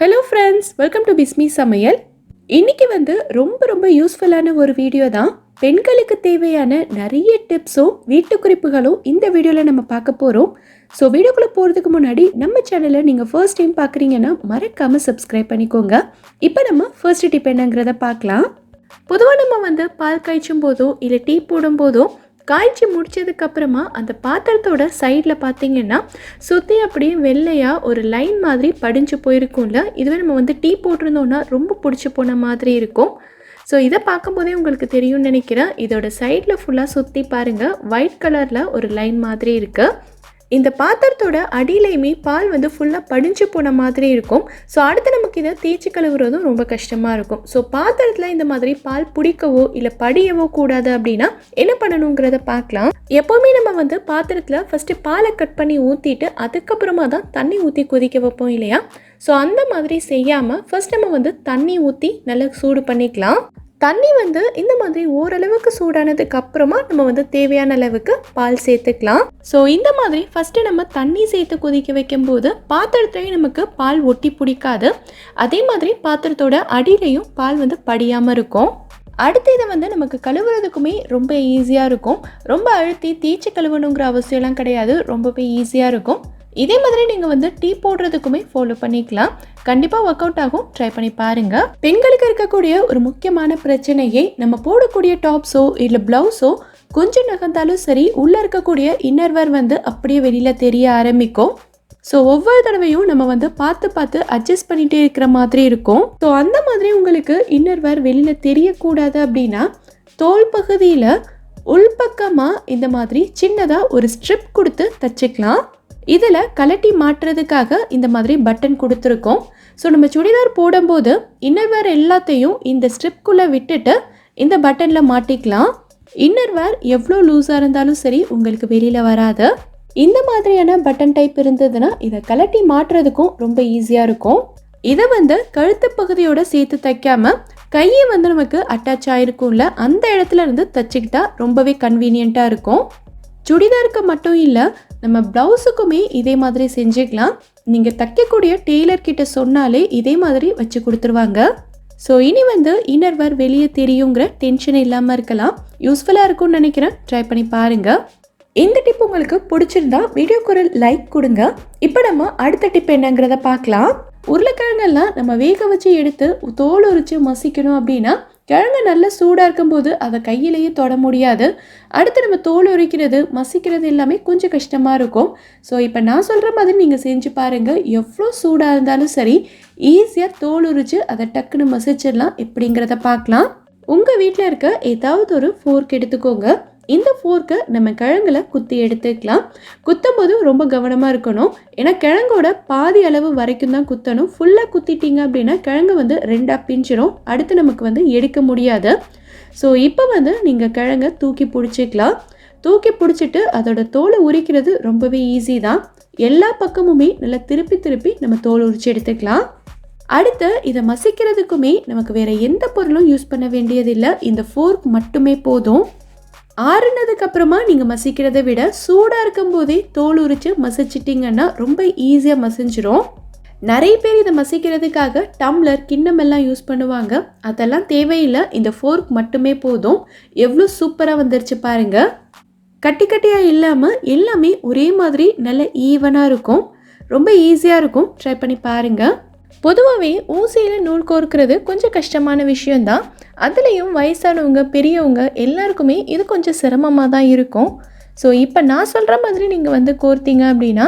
Hello friends welcome to Bismi சமையல் இன்னைக்கு வந்து ரொம்ப ரொம்ப யூஸ்ஃபுல்லான ஒரு வீடியோ தான். பெண்களுக்கு தேவையான நிறைய டிப்ஸும் வீட்டு குறிப்புகளும் இந்த வீடியோவில் நம்ம பார்க்க போகிறோம் ஸோ வீடியோக்குள்ளே போகிறதுக்கு முன்னாடி நம்ம சேனலை நீங்கள் ஃபர்ஸ்ட் டைம் பார்க்குறீங்கன்னா மறக்காமல் சப்ஸ்கிரைப் பண்ணிக்கோங்க. இப்போ நம்ம ஃபர்ஸ்ட் டிப் என்னங்கிறத பார்க்கலாம். பொதுவாக நம்ம வந்து பால் காய்ச்சும் போதோ இல்லை டீ போடும் போதோ காய்ச்சி முடிச்சதுக்கு அப்புறமா அந்த பாத்திரத்தோட சைடில் பார்த்தீங்கன்னா சுற்றி அப்படியே வெள்ளையாக ஒரு லைன் மாதிரி படிஞ்சு போயிருக்கும்ல. இதுவே நம்ம வந்து டீ போட்டிருந்தோன்னா ரொம்ப பிடிச்சி போன மாதிரி இருக்கும். ஸோ இதை பார்க்கும்போதே உங்களுக்கு தெரியும்னு நினைக்கிறேன். இதோட சைடில் ஃபுல்லாக சுற்றி பாருங்கள் ஒயிட் கலரில் ஒரு லைன் மாதிரி இருக்குது இந்த பாத்திரத்தோட அடியிலையுமே பால் வந்து ஃபுல்லாக படிஞ்சு போன மாதிரி இருக்கும். ஸோ அடுத்து நமக்கு இதை தேய்ச்சி கழுவுறதும் ரொம்ப கஷ்டமாக இருக்கும். ஸோ பாத்திரத்தில் இந்த மாதிரி பால் பிடிக்கவோ இல்லை படியவோ கூடாது அப்படின்னா என்ன பண்ணணுங்கிறத பார்க்கலாம். எப்போவுமே நம்ம வந்து பாத்திரத்தில் ஃபஸ்ட்டு பாலை கட் பண்ணி ஊற்றிட்டு அதுக்கப்புறமா தான் தண்ணி ஊற்றி கொதிக்க வைப்போம் இல்லையா? ஸோ அந்த மாதிரி செய்யாமல் ஃபஸ்ட் நம்ம வந்து தண்ணி ஊற்றி நல்லா சூடு பண்ணிக்கலாம். தண்ணி வந்து இந்த மாதிரி ஓரளவுக்கு சூடானதுக்கு அப்புறமா நம்ம வந்து தேவையான அளவுக்கு பால் சேர்த்துக்கலாம். ஸோ இந்த மாதிரி ஃபஸ்ட்டு நம்ம தண்ணி சேர்த்து கொதிக்க வைக்கும்போது பாத்திரத்துலையும் நமக்கு பால் ஒட்டி பிடிக்காது. அதே மாதிரி பாத்திரத்தோட அடியிலையும் பால் வந்து படியாமல் இருக்கும். அடுத்து இதை வந்து நமக்கு கழுவுறதுக்குமே ரொம்ப ஈஸியாக இருக்கும். ரொம்ப அழுத்தி தேய்ச்சி கழுவணுங்கிற அவசியம்லாம் கிடையாது. ரொம்பவே ஈஸியாக இருக்கும். இதே மாதிரி நீங்கள் வந்து டீ போடுறதுக்குமே ஃபாலோ பண்ணிக்கலாம். கண்டிப்பாக ஒர்க் அவுட் ஆகும். ட்ரை பண்ணி பாருங்கள் பெண்களுக்கு இருக்கக்கூடிய ஒரு முக்கியமான பிரச்சனையே நம்ம போடக்கூடிய டாப்ஸோ இல்லை ப்ளவுஸோ கொஞ்சம் நகர்ந்தாலும் சரி உள்ளே இருக்கக்கூடிய இன்னர்வேர் வந்து அப்படியே வெளியில் தெரிய ஆரம்பிக்கும். ஸோ ஒவ்வொரு தடவையும் நம்ம வந்து பார்த்து பார்த்து அட்ஜஸ்ட் பண்ணிகிட்டே இருக்கிற மாதிரி இருக்கும். ஸோ அந்த மாதிரி உங்களுக்கு இன்னர்வேர் வெளியில் தெரியக்கூடாது அப்படின்னா தோல் பகுதியில் உள்பக்கமாக இந்த மாதிரி சின்னதாக ஒரு ஸ்ட்ரிப் கொடுத்து தச்சுக்கலாம். இதில் கலட்டி மாட்டுறதுக்காக இந்த மாதிரி பட்டன் கொடுத்துருக்கோம். ஸோ நம்ம சுடிதார் போடும்போது இன்னர்வேர் எல்லாத்தையும் இந்த ஸ்ட்ரிப்குள்ளே விட்டுட்டு இந்த பட்டனில் மாட்டிக்கலாம். இன்னர்வேர் எவ்வளோ லூஸாக இருந்தாலும் சரி உங்களுக்கு வெளியில் வராது. இந்த மாதிரியான பட்டன் டைப் இருந்ததுன்னா இதை கலட்டி மாட்டுறதுக்கும் ரொம்ப ஈஸியாக இருக்கும். இதை வந்து கழுத்து பகுதியோட சேர்த்து தைக்காம கையை வந்து நமக்கு அட்டாச் ஆகிருக்கும்ல அந்த இடத்துல இருந்து தச்சுக்கிட்டா ரொம்பவே கன்வீனியண்ட்டாக இருக்கும். சுடிதாருக்கு மட்டும் இல்லை நம்ம ப்ளவுஸுக்குமே இதே மாதிரி செஞ்சுக்கலாம். நீங்கள் தைக்கக்கூடிய டெய்லர் கிட்ட சொன்னாலே இதே மாதிரி வச்சு கொடுத்துருவாங்க. ஸோ இனி வந்து இன்னர்வர் வெளியே தெரியுங்கிற டென்ஷன் இல்லாமல் இருக்கலாம். யூஸ்ஃபுல்லாக இருக்கும்னு நினைக்கிறேன். ட்ரை பண்ணி பாருங்கள் இந்த டிப் உங்களுக்கு பிடிச்சிருந்தா வீடியோ குரல் லைக் கொடுங்க. இப்போ நம்ம அடுத்த டிப் என்னங்கிறத பார்க்கலாம். உருளைக்கிழங்கெல்லாம் நம்ம வேக வச்சு எடுத்து தோல் உரிச்சு மசிக்கணும் அப்படின்னா கிழங்கு நல்லா சூடாக இருக்கும்போது அதை கையிலேயே தொட முடியாது. அடுத்து நம்ம தோல் உரிக்கிறது மசிக்கிறது எல்லாமே கொஞ்சம் கஷ்டமாக இருக்கும். ஸோ இப்போ நான் சொல்கிற மாதிரி நீங்கள் செஞ்சு பாருங்கள் எவ்வளோ சூடாக இருந்தாலும் சரி ஈஸியாக தோல் உரிச்சு அதை டக்குன்னு மசிச்சிடலாம். எப்படிங்கிறத பார்க்கலாம். உங்கள் வீட்டில் இருக்க ஏதாவது ஒரு ஃபோர்க் எடுத்துக்கோங்க. இந்த ஃபோர்க்கை நம்ம கிழங்குல குத்தி எடுத்துக்கலாம். குத்தும் போது ரொம்ப கவனமாக இருக்கணும். ஏன்னா கிழங்கோட பாதி அளவு வரைக்கும் தான் குத்தணும். ஃபுல்லாக குத்திட்டீங்க அப்படின்னா கிழங்கு வந்து ரெண்டாக பிஞ்சிரும். அடுத்து நமக்கு வந்து எடுக்க முடியாது. ஸோ இப்போ வந்து நீங்கள் கிழங்க தூக்கி பிடிச்சிக்கலாம். தூக்கி பிடிச்சிட்டு அதோட தோலை உரிக்கிறது ரொம்பவே ஈஸி தான். எல்லா பக்கமுமே நல்லா திருப்பி திருப்பி நம்ம தோல் உரிச்சு எடுத்துக்கலாம். அடுத்து இதை மசிக்கிறதுக்குமே நமக்கு வேறு எந்த பொருளும் யூஸ் பண்ண வேண்டியதில்லை. இந்த ஃபோர்க் மட்டுமே போதும். ஆறுனதுக்கு அப்புறமா நீங்கள் மசிக்கிறதை விட சூடாக இருக்கும் போதே தோல் உரிச்சு மசிச்சிட்டிங்கன்னா ரொம்ப ஈஸியாக மசிஞ்சிரும். நிறைய பேர் இதை மசிக்கிறதுக்காக டம்ளர் கிண்ணம் எல்லாம் யூஸ் பண்ணுவாங்க. அதெல்லாம் தேவையில்லை. இந்த ஃபோர்க் மட்டுமே போதும். எவ்வளோ சூப்பராக வந்துருச்சு பாருங்க. கட்டி கட்டியாக இல்லாமல் எல்லாமே ஒரே மாதிரி நல்ல ஈவனாக இருக்கும். ரொம்ப ஈஸியாக இருக்கும். ட்ரை பண்ணி பாருங்கள் பொதுவாகவே ஊசியில் நூல் கோர்க்கிறது கொஞ்சம் கஷ்டமான விஷயந்தான் அதுலேயும் வயசானவங்க பெரியவங்க எல்லாருக்குமே இது கொஞ்சம் சிரமமாக தான் இருக்கும். ஸோ இப்போ நான் சொல்கிற மாதிரி நீங்கள் வந்து கோர்த்தீங்க அப்படின்னா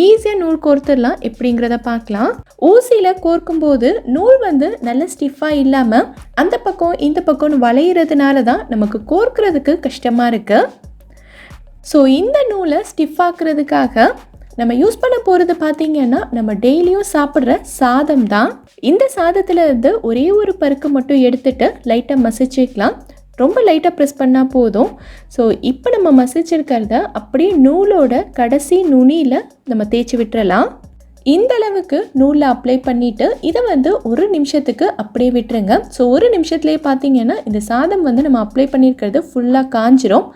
ஈஸியாக நூல் கோர்த்துடலாம் எப்படிங்கிறத பார்க்கலாம். ஊசியில் கோர்க்கும்போது நூல் வந்து நல்ல ஸ்டிஃபாக இல்லாமல் அந்த பக்கம் இந்த பக்கம்னு வளையிறதுனால தான் நமக்கு கோர்க்கிறதுக்கு கஷ்டமாக இருக்குது ஸோ இந்த நூலை ஸ்டிஃப் ஆக்குறதுக்காக நம்ம யூஸ் பண்ண போகிறது பார்த்தீங்கன்னா நம்ம டெய்லியும் சாப்பிட்ற சாதம் தான். இந்த சாதத்தில் இருந்து ஒரே ஒரு பருக்கு மட்டும் எடுத்துட்டு லைட்டாக மசிச்சுக்கலாம். ரொம்ப லைட்டாக ப்ரெஸ் பண்ணால் போதும். ஸோ இப்போ நம்ம மசிச்சிருக்கிறத அப்படியே நூலோட கடைசி நுனியில் நம்ம தேய்ச்சி விட்டுறலாம். இந்த அளவுக்கு நூலில் அப்ளை பண்ணிவிட்டு இதை வந்து ஒரு நிமிஷத்துக்கு அப்படியே விட்டுருங்க. ஸோ ஒரு நிமிஷத்துலேயே பார்த்தீங்கன்னா இந்த சாதம் வந்து நம்ம அப்ளை பண்ணியிருக்கிறது ஃபுல்லாக காஞ்சிரும்.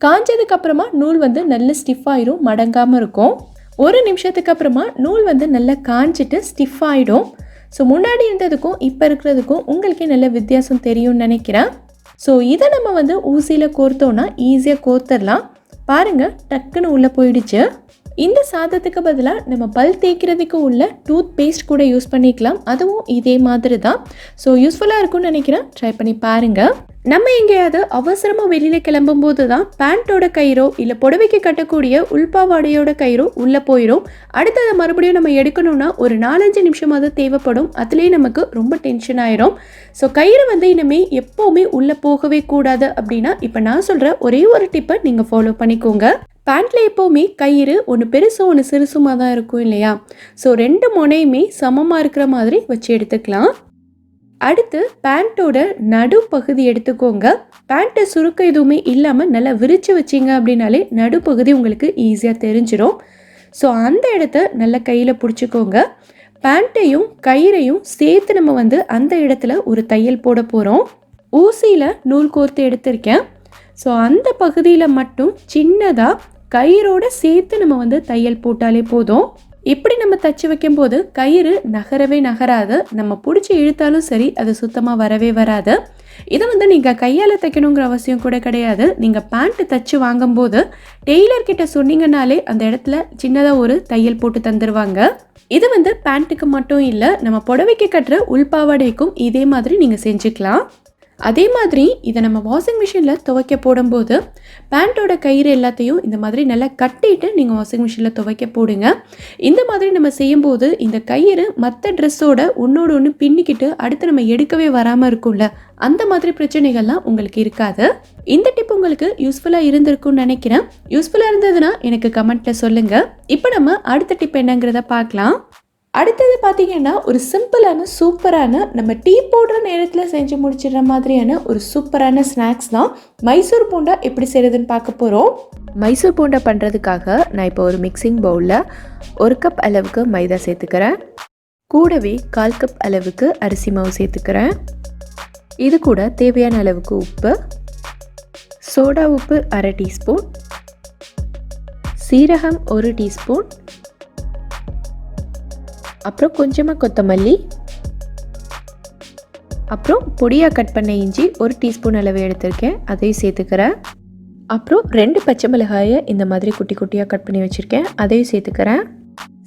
காஞ்சதுக்கப்புறமா நூல் வந்து நல்ல ஸ்டிஃப் ஆயிரும் மடங்காமல் இருக்கும். ஒரு நிமிஷத்துக்கு அப்புறமா நூல் வந்து நல்லா காஞ்சிட்டு ஸ்டிஃப் ஆகிடும் ஸோ முன்னாடி இருந்ததுக்கும் இப்போ இருக்கிறதுக்கும் உங்களுக்கே நல்ல வித்தியாசம் தெரியும்னு நினைக்கிறேன். ஸோ இதை நம்ம வந்து ஊசியில் கோர்த்தோன்னா ஈஸியாக கோர்த்துடலாம் பாருங்கள் டக்குன்னு உள்ளே போயிடுச்சு. இந்த சாதத்துக்கு பதிலாக நம்ம பல் தேய்க்கிறதுக்கு உள்ள டூத் பேஸ்ட் கூட யூஸ் பண்ணிக்கலாம். அதுவும் இதே மாதிரி தான் ஸோ யூஸ்ஃபுல்லாக இருக்கும்னு நினைக்கிறேன். ட்ரை பண்ணி பாருங்கள் நம்ம எங்கேயாவது அவசரமாக வெளியில் கிளம்பும்போது தான் பேண்ட்டோட கயிறோ இல்லை புடவைக்கு கட்டக்கூடிய உள்பாவாடையோட கயிறோ உள்ளே போயிடும் அடுத்ததை மறுபடியும் நம்ம எடுக்கணும்னா ஒரு நாலஞ்சு நிமிஷமாவது தேவைப்படும். அதுலேயே நமக்கு ரொம்ப டென்ஷன் ஆயிரும். ஸோ கயிறு வந்து இனிமேல் எப்போவுமே உள்ளே போகவே கூடாது அப்படின்னா இப்போ நான் சொல்கிற ஒரே ஒரு டிப்பை நீங்கள் ஃபாலோ பண்ணிக்கோங்க. பேண்ட்டில் எப்போவுமே கயிறு ஒன்று பெருசும் ஒன்று சிறுசுமாக தான் இருக்கும் இல்லையா? ஸோ ரெண்டு முனையுமே சமமாக இருக்கிற மாதிரி வச்சு எடுத்துக்கலாம். அடுத்து பேண்ட்டோட நடுப்பகுதி எடுத்துக்கோங்க. பேண்ட்டை சுருக்கம் எதுவுமே இல்லாமல் நல்லா விரித்து வச்சிங்க அப்படின்னாலே நடுப்பகுதி உங்களுக்கு ஈஸியாக தெரிஞ்சிடும் ஸோ அந்த இடத்த நல்லா கையில் பிடிச்சிக்கோங்க. பேண்ட்டையும் கயிறையும் சேர்த்து நம்ம வந்து அந்த இடத்துல ஒரு தையல் போட போகிறோம் ஊசியில் நூல் கோர்த்து எடுத்திருக்கேன். ஸோ அந்த பகுதியில் மட்டும் சின்னதாக கயிறோட சேர்த்து நம்ம வந்து தையல் போட்டாலே போதும். இப்படி நம்ம தச்சு வைக்கும்போது கயிறு நகரவே நகராது. நம்ம பிடிச்சி இழுத்தாலும் சரி அது சுத்தமாக வரவே வராது. இதை வந்து நீங்கள் கையால் தைக்கணுங்கிற அவசியம் கூட கிடையாது. நீங்கள் பேண்ட்டு தச்சு வாங்கும்போது டெய்லர் கிட்ட சொன்னீங்கனாலே அந்த இடத்துல சின்னதாக ஒரு தையல் போட்டு தந்துடுவாங்க இது வந்து பேண்ட்டுக்கு மட்டும் இல்லை நம்ம புடவைக்கு கட்டுற உள்பாவாடைக்கும் இதே மாதிரி நீங்கள் செஞ்சுக்கலாம். அதே மாதிரி இதை நம்ம வாஷிங் மிஷினில் துவைக்க போடும்போது பேண்ட்டோட கயிறு எல்லாத்தையும் இந்த மாதிரி நல்லா கட்டிட்டு நீங்கள் வாஷிங் மிஷினில் துவைக்க போடுங்க. இந்த மாதிரி நம்ம செய்யும்போது இந்த கயிறு மற்ற ட்ரெஸ்ஸோட ஒன்றோடு ஒன்று பின்னிக்கிட்டு அடுத்து நம்ம எடுக்கவே வராமல் இருக்கும்ல அந்த மாதிரி பிரச்சனைகள்லாம் உங்களுக்கு இருக்காது. இந்த டிப் உங்களுக்கு யூஸ்ஃபுல்லாக இருந்திருக்கும்னு நினைக்கிறேன். யூஸ்ஃபுல்லாக இருந்ததுன்னா எனக்கு கமெண்ட்டில் சொல்லுங்கள் இப்போ நம்ம அடுத்த டிப் என்னங்கிறத பார்க்கலாம். அடுத்தது பார்த்தீங்கன்னா ஒரு சிம்பிளான சூப்பரான நம்ம டீ போடுற நேரத்தில் செஞ்சு முடிச்சிடுற மாதிரியான ஒரு சூப்பரான ஸ்நாக்ஸ் தான் மைசூர் பூண்டா எப்படி செய்கிறதுன்னு பார்க்க போகிறோம் மைசூர் பூண்டா பண்ணுறதுக்காக நான் இப்போ ஒரு மிக்சிங் பவுலில் ஒரு கப் அளவுக்கு மைதா சேர்த்துக்கிறேன். கூடவே கால் கப் அளவுக்கு அரிசி மாவு சேர்த்துக்கிறேன். இது கூட தேவையான அளவுக்கு உப்பு. சோடா உப்பு அரை டீஸ்பூன். சீரகம் ஒரு டீஸ்பூன். அப்புறம் கொஞ்சமாக கொத்தமல்லி. அப்புறம் பொடியாக கட் பண்ண இஞ்சி ஒரு டீஸ்பூன் அளவு எடுத்திருக்கேன். அதையும் சேர்த்துக்கிறேன். அப்புறம் ரெண்டு பச்சை மிளகாயை இந்த மாதிரி குட்டி குட்டியாக கட் பண்ணி வச்சுருக்கேன். அதையும் சேர்த்துக்கிறேன்.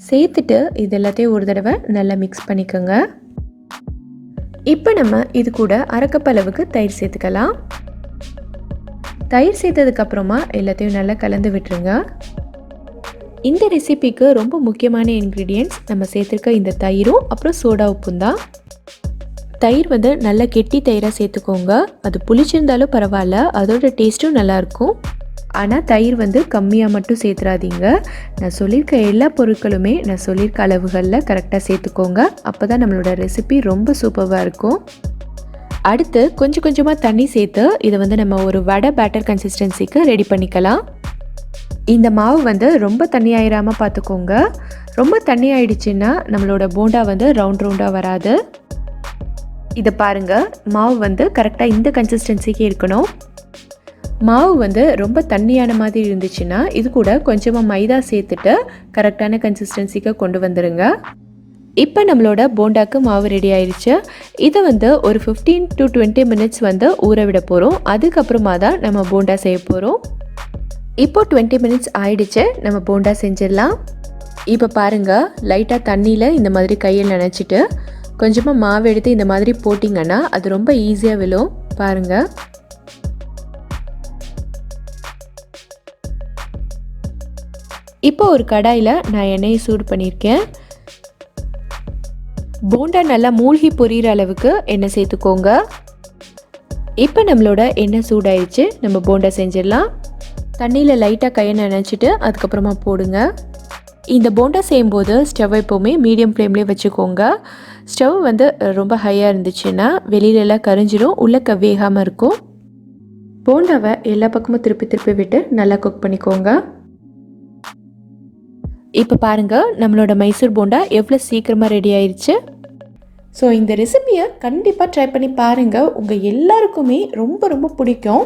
சேர்த்துட்டு இது எல்லாத்தையும் ஒரு தடவை நல்லா மிக்ஸ் பண்ணிக்கோங்க. இப்போ நம்ம இது கூட அரைக்கப் அளவுக்கு தயிர் சேர்த்துக்கலாம். தயிர் சேர்த்ததுக்கப்புறமா எல்லாத்தையும் நல்லா கலந்து விட்டுருங்க. இந்த ரெசிபிக்கு ரொம்ப முக்கியமான இன்க்ரீடியன்ட்ஸ் நம்ம சேர்த்துருக்க இந்த தயிரும் அப்புறம் சோடா உப்பும் தான். தயிர் வந்து நல்லா கெட்டி தயிராக சேர்த்துக்கோங்க. அது புளிச்சிருந்தாலும் பரவாயில்ல அதோட டேஸ்ட்டும் நல்லாயிருக்கும். ஆனால் தயிர் வந்து கம்மியாக மட்டும் சேர்த்துறாதீங்க நான் சொல்லியிருக்க எல்லா பொருட்களுமே நான் சொல்லியிருக்க அளவுகளில் கரெக்டாக சேர்த்துக்கோங்க. அப்போ தான் நம்மளோட ரெசிபி ரொம்ப சூப்பராக இருக்கும். அடுத்து கொஞ்சம் கொஞ்சமாக தண்ணி சேர்த்து இதை வந்து நம்ம ஒரு வடை பேட்டர் கன்சிஸ்டன்சிக்கு ரெடி பண்ணிக்கலாம். இந்த மாவு வந்து ரொம்ப தண்ணி ஆயிடாமல் பார்த்துக்கோங்க ரொம்ப தண்ணி ஆயிடுச்சுன்னா நம்மளோட போண்டா வந்து ரவுண்ட் ரவுண்டாக வராது. இதை பாருங்கள் மாவு வந்து கரெக்டாக இந்த கன்சிஸ்டன்சிக்கு இருக்கணும். மாவு வந்து ரொம்ப தண்ணியான மாதிரி இருந்துச்சுன்னா இது கூட கொஞ்சமாக மைதா சேர்த்துட்டு கரெக்டான கன்சிஸ்டன்சிக்கு கொண்டு வந்துடுங்க இப்போ நம்மளோட போண்டாக்கு மாவு ரெடி ஆயிடுச்சு இதை வந்து ஒரு ஃபிஃப்டீன் டு டுவெண்ட்டி மினிட்ஸ் வந்து ஊற விட போகிறோம் அதுக்கப்புறமா தான் நம்ம போண்டா செய்ய போகிறோம் இப்போ டுவெண்ட்டி மினிட்ஸ் ஆயிடுச்சு. நம்ம போண்டா செஞ்சிடலாம். இப்போ பாருங்கள் லைட்டாக தண்ணியில் இந்த மாதிரி கையில் நினச்சிட்டு கொஞ்சமாக மாவு எடுத்து இந்த மாதிரி போட்டிங்கன்னா அது ரொம்ப ஈஸியாக விழும். பாருங்கள் இப்போ ஒரு கடாயில் நான் எண்ணெயை சூடு பண்ணியிருக்கேன். போண்டா நல்லா மூழ்கி பொரியிற அளவுக்கு எண்ணெய் சேர்த்துக்கோங்க. இப்போ நம்மளோட எண்ணெய் சூடாயிடுச்சு. நம்ம போண்டா செஞ்சிடலாம். தண்ணியில் லைட்டாக கையை நினச்சிட்டு அதுக்கப்புறமா போடுங்க. இந்த போண்டா செய்யும்போது ஸ்டவ் எப்போவுமே மீடியம் ஃப்ளேம்லேயே வச்சுக்கோங்க. ஸ்டவ் வந்து ரொம்ப ஹையாக இருந்துச்சுன்னா வெளியிலலாம் கரிஞ்சிடும் உள்ளக்க வேகாமல் இருக்கும். போண்டாவை எல்லா பக்கமும் திருப்பி திருப்பி விட்டு நல்லா குக் பண்ணிக்கோங்க. இப்போ பாருங்கள் நம்மளோட மைசூர் போண்டா எவ்வளோ சீக்கிரமாக ரெடி ஆயிடுச்சு ஸோ இந்த ரெசிபியை கண்டிப்பாக ட்ரை பண்ணி பாருங்கள் உங்கள் எல்லாருக்குமே ரொம்ப ரொம்ப பிடிக்கும்.